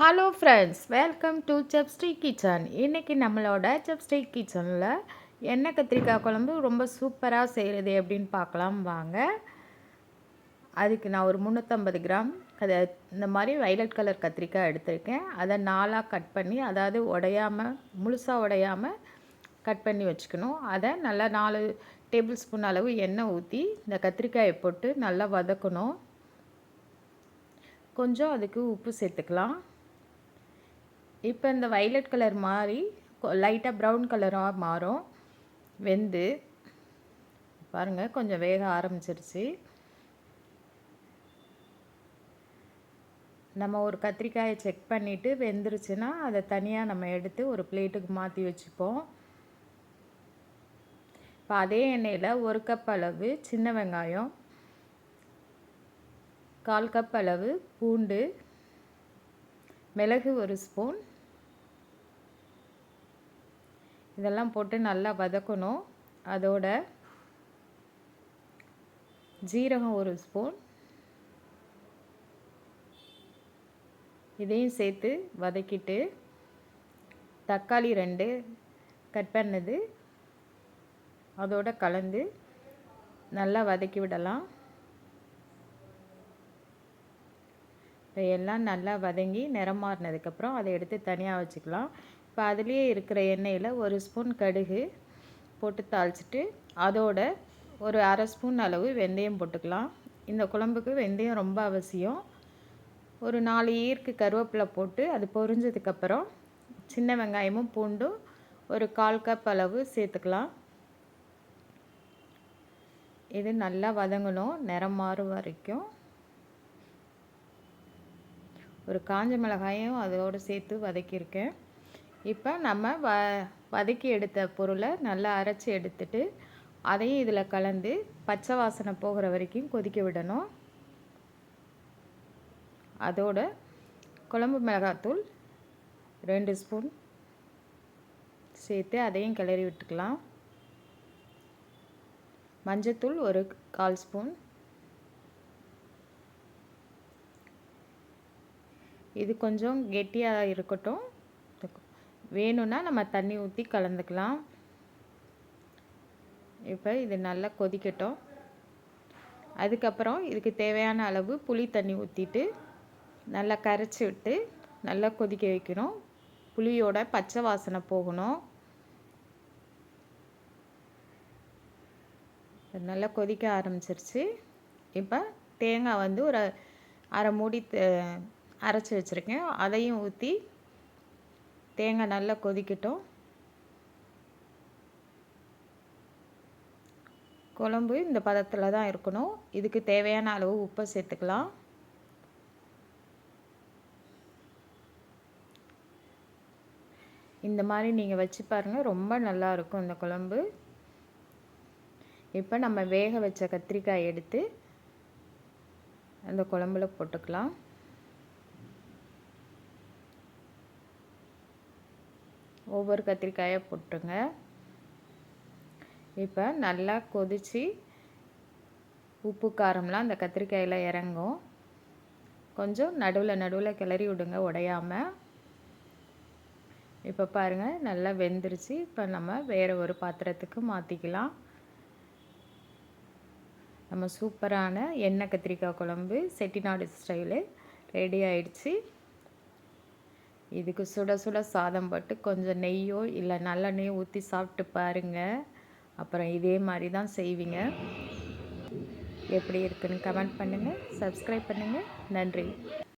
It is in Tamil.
Hello friends welcome to chopstick kitchen இன்றைக்கி நம்மளோட செப்ஸ்டிக் கிச்சனில் எண்ணெய் கத்திரிக்காய் குழம்பு ரொம்ப சூப்பராக செய்கிறது அப்படின்னு பார்க்கலாம். வாங்க. அதுக்கு நான் ஒரு முந்நூற்றம்பது கிராம் அதை இந்த மாதிரி வைலட் கலர் கத்திரிக்காய் எடுத்திருக்கேன். அதை நாலாக கட் பண்ணி அதாவது உடையாமல் முழுசாக உடையாமல் கட் பண்ணி வச்சுக்கணும். அதை நல்லா நாலு டேபிள் ஸ்பூன் அளவு எண்ணெய் ஊற்றி இந்த கத்திரிக்காயை போட்டு நல்லா வதக்கணும். கொஞ்சம் அதுக்கு உப்பு சேர்த்துக்கலாம். இப்போ இந்த வைலட் கலர் மாறி லைட்டாக ப்ரௌன் கலராக மாறும். வெந்து பாருங்கள் கொஞ்சம் வேக ஆரம்பிச்சிருச்சு. நம்ம ஒரு கத்திரிக்காயை செக் பண்ணிவிட்டு வெந்துருச்சுன்னா அதை தனியாக நம்ம எடுத்து ஒரு பிளேட்டுக்கு மாற்றி வச்சுப்போம். இப்போ அதே எண்ணெயில் ஒரு கப் அளவு சின்ன வெங்காயம் கால் கப் அளவு பூண்டு மிளகு ஒரு ஸ்பூன் இதெல்லாம் போட்டு நல்லா வதக்கணும். அதோட ஜீரகம் ஒரு ஸ்பூன். இதையும் சேர்த்து வதக்கிட்டு தக்காளி ரெண்டு கட் பண்ணது. அதோட கலந்து நல்லா வதக்கி விடலாம். இப்போ எல்லாம் நல்லா வதங்கி நிறம் மாறினதுக்கப்புறம் அதை எடுத்து தனியாக வச்சுக்கலாம். இப்போ அதுலேயே இருக்கிற எண்ணெயில் ஒரு ஸ்பூன் கடுகு போட்டு தாளிச்சிட்டு அதோட ஒரு அரை ஸ்பூன் அளவு வெந்தயம் போட்டுக்கலாம். இந்த குழம்புக்கு வெந்தயம் ரொம்ப அவசியம். ஒரு நாலு ஈர்க்கு கருவேப்பிலை போட்டு அது பொரிஞ்சதுக்கப்புறம் சின்ன வெங்காயமும் பூண்டும் ஒரு கால் கப் அளவு சேர்த்துக்கலாம். இது நல்லா வதங்கணும் நிறம் மாறும் வரைக்கும். ஒரு காஞ்ச மிளகாயும் அதோடு சேர்த்து வதக்கியிருக்கேன். இப்போ நம்ம வ வதக்கி எடுத்த பொருளை நல்லா அரைச்சி எடுத்துட்டு அதையும் இதில் கலந்து பச்சை வாசனை போகிற வரைக்கும் கொதிக்க விடணும். அதோட குழம்பு மிளகாத்தூள் ரெண்டு ஸ்பூன் சேர்த்து அதையும் கிளறி விட்டுக்கலாம். மஞ்சத்தூள் ஒரு கால் ஸ்பூன். இது கொஞ்சம் கெட்டியாக இருக்கட்டும். வேணும்னா நம்ம தண்ணி ஊற்றி கலந்துக்கலாம். இப்போ இது நல்லா கொதிக்கட்டும். அதுக்கப்புறம் இதுக்கு தேவையான அளவு புளி தண்ணி ஊற்றிட்டு நல்லா கரைச்சி விட்டு நல்லா கொதிக்க வைக்கணும். புளியோட பச்சை வாசனை போகணும். நல்லா கொதிக்க ஆரம்பிச்சிருச்சு. இப்போ தேங்காய் வந்து ஒரு அரை மூடி அரைச்சி வச்சுருக்கேன். அதையும் ஊற்றி தேங்காய் நல்லா கொதிக்கட்டும். குழம்பு இந்த பதத்தில் தான் இருக்கணும். இதுக்கு தேவையான அளவு உப்பை சேர்த்துக்கலாம். இந்த மாதிரி நீங்கள் வச்சு பாருங்கள் ரொம்ப நல்லாயிருக்கும் இந்த குழம்பு. இப்போ நம்ம வேக வச்ச கத்திரிக்காய் எடுத்து அந்த குழம்புல போட்டுக்கலாம். ஒவ்வொரு கத்திரிக்காயை போட்டுருங்க. இப்போ நல்லா கொதித்து உப்பு காரம்லாம் அந்த கத்திரிக்காயில் இறங்கும். கொஞ்சம் நடுவில் நடுவில் கிளறி விடுங்க உடையாமல் இப்போ பாருங்கள் நல்லா வெந்துருச்சு. இப்போ நம்ம வேறு ஒரு பாத்திரத்துக்கு மாற்றிக்கலாம் நம்ம சூப்பரான எண்ணெய் கத்திரிக்காய் குழம்பு செட்டிநாடு ஸ்டைலு ரெடி ஆயிடுச்சு. இதுக்கு சுட சுட சாதம் போட்டு கொஞ்சம் நெய்யோ இல்லை நல்லெண்ணெயோ ஊற்றி சாப்பிட்டு பாருங்கள் அப்புறம் இதே மாதிரி தான் செய்வீங்க. எப்படி இருக்குன்னு கமெண்ட் பண்ணுங்கள் சப்ஸ்கிரைப் பண்ணுங்கள் நன்றி.